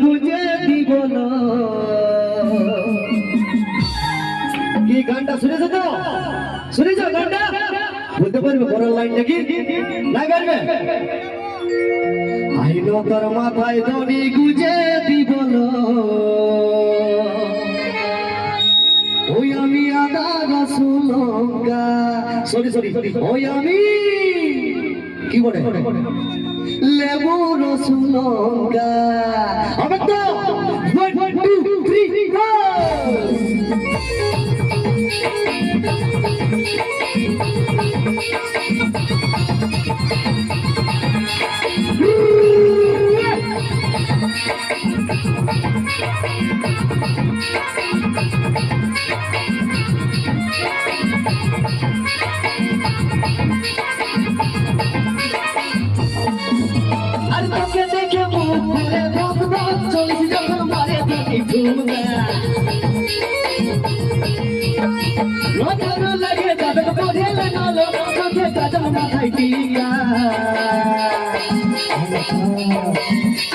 গুজে দিব না। কি গানটা শুনেছো তো? শুনেছো গানটা? বলতে পারবে পরের লাইনটা কি না গাইবে? আইন তোর মাথায় দড়ি গুজে দিব না। ওই আমি আদা রসুন সরি সরি ওই কি বলে? লেবু রসুন লঙ্কা হবে তো one two three R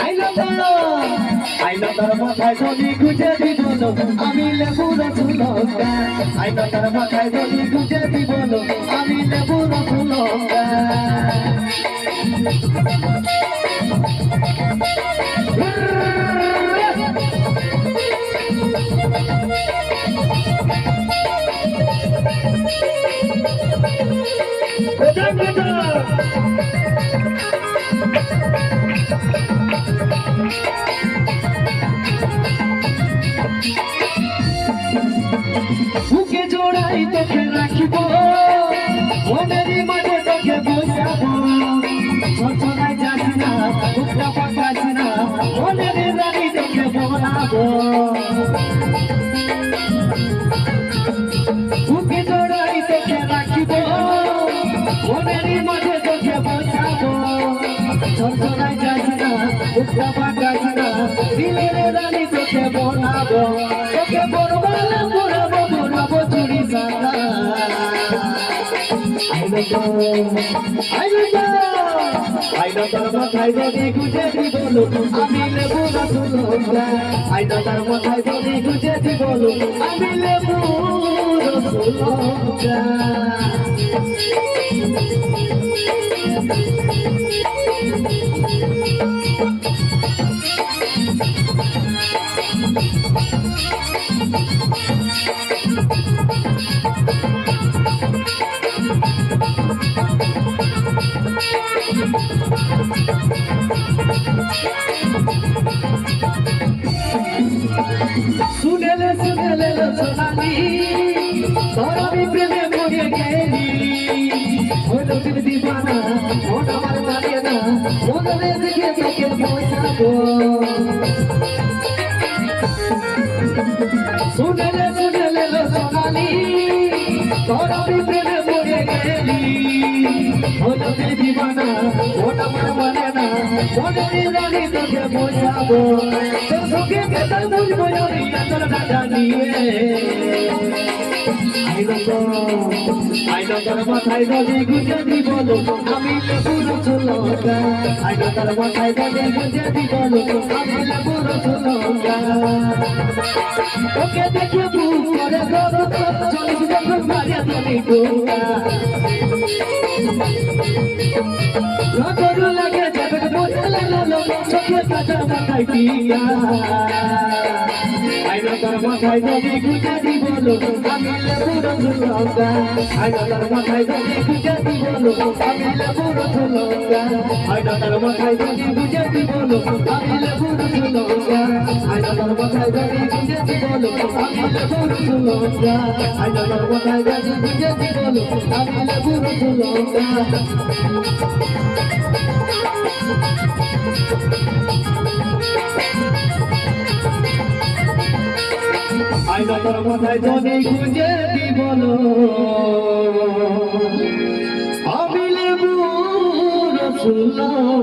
I love I love তার মাথায় যদি গুজে দিব আমি লেবু রসুলঙ্কা আই লভ তার মাথায় যদি গুজে দিব আমি লেবু রসুলঙ্কা বুকে বুকে জোড়াই তোকে রাখিব মনের মাঝে তোকে বসাবো। ছছনায় যাস না বুকটা পাকাস না, দিলের রানী তোকে বলাবো আইনা তার মাথায় যদি গুজে দিব আমি লেবু রসুলঙ্কা મોદિન દીવાના મોડ મારા દેના મોદને દેખે તો કે મોસાગો સુનલે સુનલે રસમાલી તોરા પ્રેમ મોરે ગયેલી મોદને દીવાના મોડ મારા દેના મોદને રાણી તો કે મોસાગો તો સુખે કે તન મુજ મોરી તન દાદા નીએ ওকে দেখে বুক করে গরো চলিস যখন মারিয়া তুমি টিয়া আইনা তার মাথায় যদি গুজে দিব আমি লেবুর চলঙ্গা আইনা তার মাথায় যদি গুজে দিব আমি লেবুর চলঙ্গা আইনা তার মাথায় যদি গুজে দিব আমি লেবুর চলঙ্গা আইনা তার মাথায় যদি গুজে দিব আমি লেবুর চলঙ্গা আইনা তার মাথায় যদি গুজে দিব আমি লেবুর চলঙ্গা তোর মাথায় যদি খুঁজে দিব আমি লেবু রসুল্লাহ।